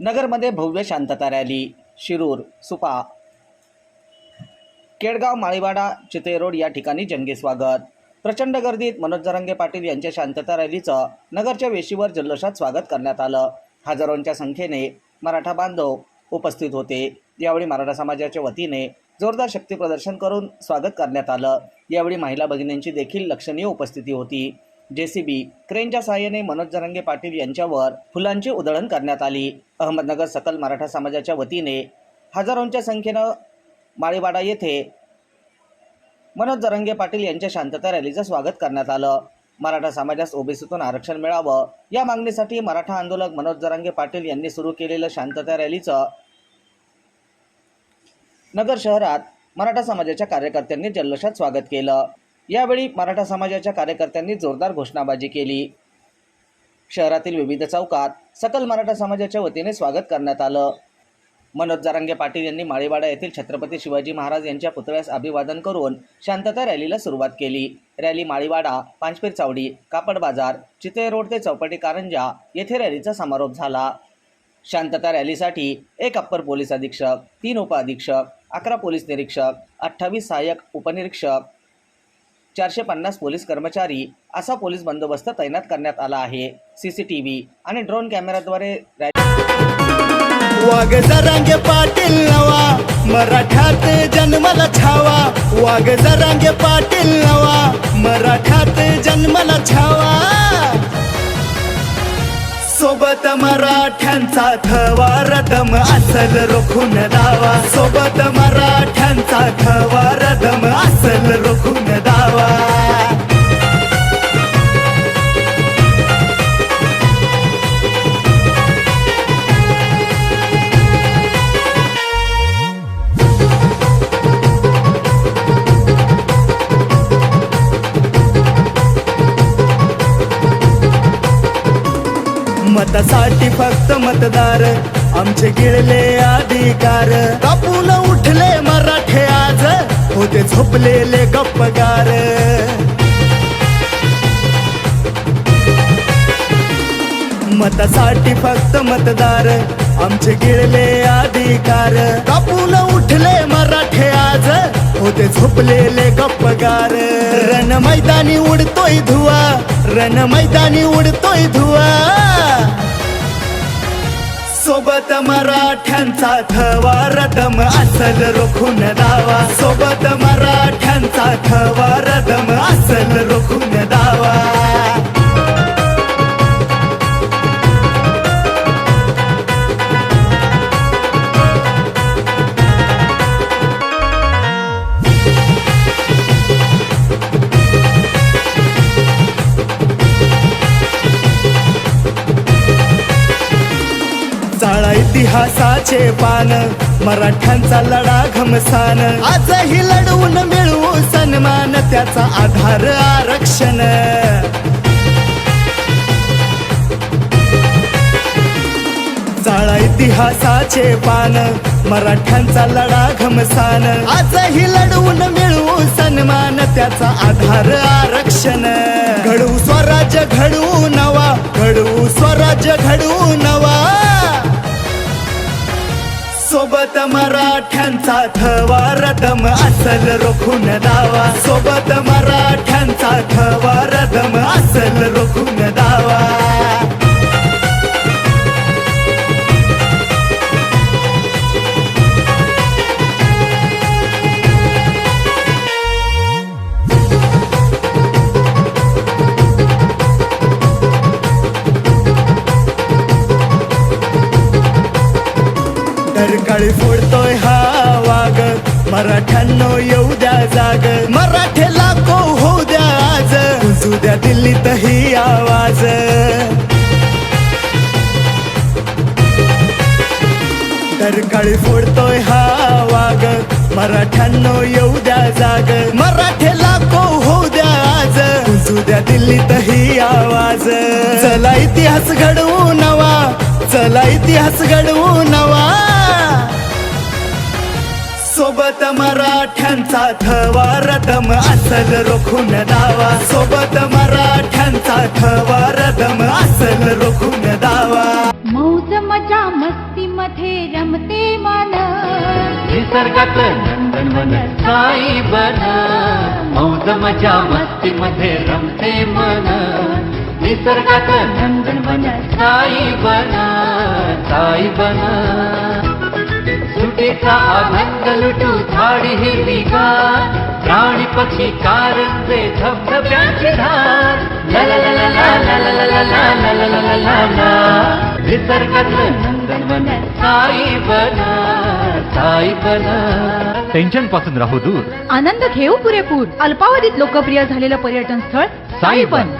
नगरमध्ये भव्य शांतता रॅली शिरूर सुपा. केडगाव माळीवाडा चिते रोड या ठिकाणी जंगी स्वागत. प्रचंड गर्दीत मनोज जरांगे पाटील यांच्या शांतता रॅलीचं नगरच्या वेशीवर जल्लोषात स्वागत करण्यात आलं. हजारोंच्या संख्येने मराठा बांधव उपस्थित होते. यावेळी मराठा समाजाच्या वतीने जोरदार शक्ती प्रदर्शन करून स्वागत करण्यात आलं. यावेळी महिला भगिनींची देखील लक्षणीय उपस्थिती होती. जेसीबी क्रेनच्या सहाय्याने मनोज जरांगे पाटील यांच्यावर फुलांची उधळण करण्यात आली. अहमदनगर सकल मराठा समाजाच्या वतीने हजारोंच्या संख्येनं माळीवाडा येथे मनोज जरंगे पाटील यांच्या शांतता रॅलीचं स्वागत करण्यात आलं. मराठा समाजास ओबीसीतून आरक्षण मिळावं या मागणीसाठी मराठा आंदोलक मनोज जरांगे पाटील यांनी सुरू केलेलं शांतता रॅलीचं नगर शहरात मराठा समाजाच्या कार्यकर्त्यांनी जल्लोषात स्वागत केलं. यावेळी मराठा समाजाच्या कार्यकर्त्यांनी जोरदार घोषणाबाजी केली. शहरातील विविध चौकात सकल मराठा समाजाच्या वतीने स्वागत करण्यात आलं. मनोज जारांगे पाटील यांनी माळीवाडा येथील छत्रपती शिवाजी महाराज यांच्या पुतळ्यास अभिवादन करून शांतता रॅलीला सुरुवात केली. रॅली माळीवाडा पांचपीर चावडी कापड बाजार चितळे रोड ते चौपाटी कारंजा येथे रॅलीचा समारोप झाला. शांतता रॅलीसाठी एक अप्पर पोलीस अधीक्षक तीन उपअधीक्षक अकरा पोलीस निरीक्षक अठ्ठावीस सहाय्यक उपनिरीक्षक चारशे पन्नास पोलीस कर्मचारी असा पोलीस बंदोबस्त तैनात करण्यात आला आहे. सी सी टी व्ही आणि ड्रोन कॅमेराद्वारे रॅली वाघ जरांगे पाटील नवा मराठ्यात जन्मला छावा. वाघ जरांगे पाटील नवा मराठ्यात जन्मला छावा. सोबत मराठ्यांचा थवा रदम असल रोखून दावा सोबत मराठ्यांचा थवा रदम असल रोखून मतासाठी फक्त मतदार. आमचे गिळले अधिकार. कापून उठले मराठे आज. होते झोपलेले गप्पगार. मतासाठी फक्त मतदार. आमचे गिळले अधिकार. कापून उठले मराठे आज. होते झोपलेले गप्पगार. रण मैदानी उडतोय धुवा. रण मैदानी उडतोय धुवा. सोबत मराठ्यांचा थवा रदम असल रोखून दा. इतिहासाचे पान मराठ्यांचा लढा घमसान. आजही लढवून मिळवू सन्मान त्याचा आधार आरक्षण. चाळा इतिहासाचे पान मराठ्यांचा लढा घमसान. आजही लढवून मिळवू सन्मान त्याचा आधार आरक्षण. घडवू स्वराज्य घडवू नवा. घडवू स्वराज्य घडवू नवा. सोबत मराठ्यांचा थवा रदम असल रोखून दावा. सोबत मराठ्यांचा धरकाळी फोडतोय हा वाग. मराठ्यांनो येऊ द्या जाग. मराठ्याला को होऊ द्या आज. गुंजू द्या दिल्लीत ही आवाज. धरकाळी फोडतोय हा वाग. मराठ्यांनो येऊ द्या जाग. मराठ्याला को होऊ द्या आज. गुंजू द्या दिल्लीत ही आवाज. चला इतिहास घडवू नवा. चला इतिहास घडवू नवा. सोबत मराठ्यांचा थवा रदम असल रोखून दावा. सोबत मराठ्यांचा थवा रदम असल रोखून दावा. मौज मजा मस्ती मध्ये रमते मन. निसर्गात नंदनवन साई बन. मौज मजा मस्ती मध्ये रमते मन. निसर्गात नंदनवन साई बन. साई बन. सुटीचा आनंद लुटू झाडी हिरवी गार प्राणी पक्षी कारंजे धबधब्याची धार ला ला ला ला ला ला ला ला ला ला ला ला ला ला ला निसर्गातलं नंदनवन साई बन साई बन टेन्शनपासून राहू दूर आनंद घेऊ पुरेपूर अल्पावधीत लोकप्रिय झालेलं पर्यटन स्थळ साईपन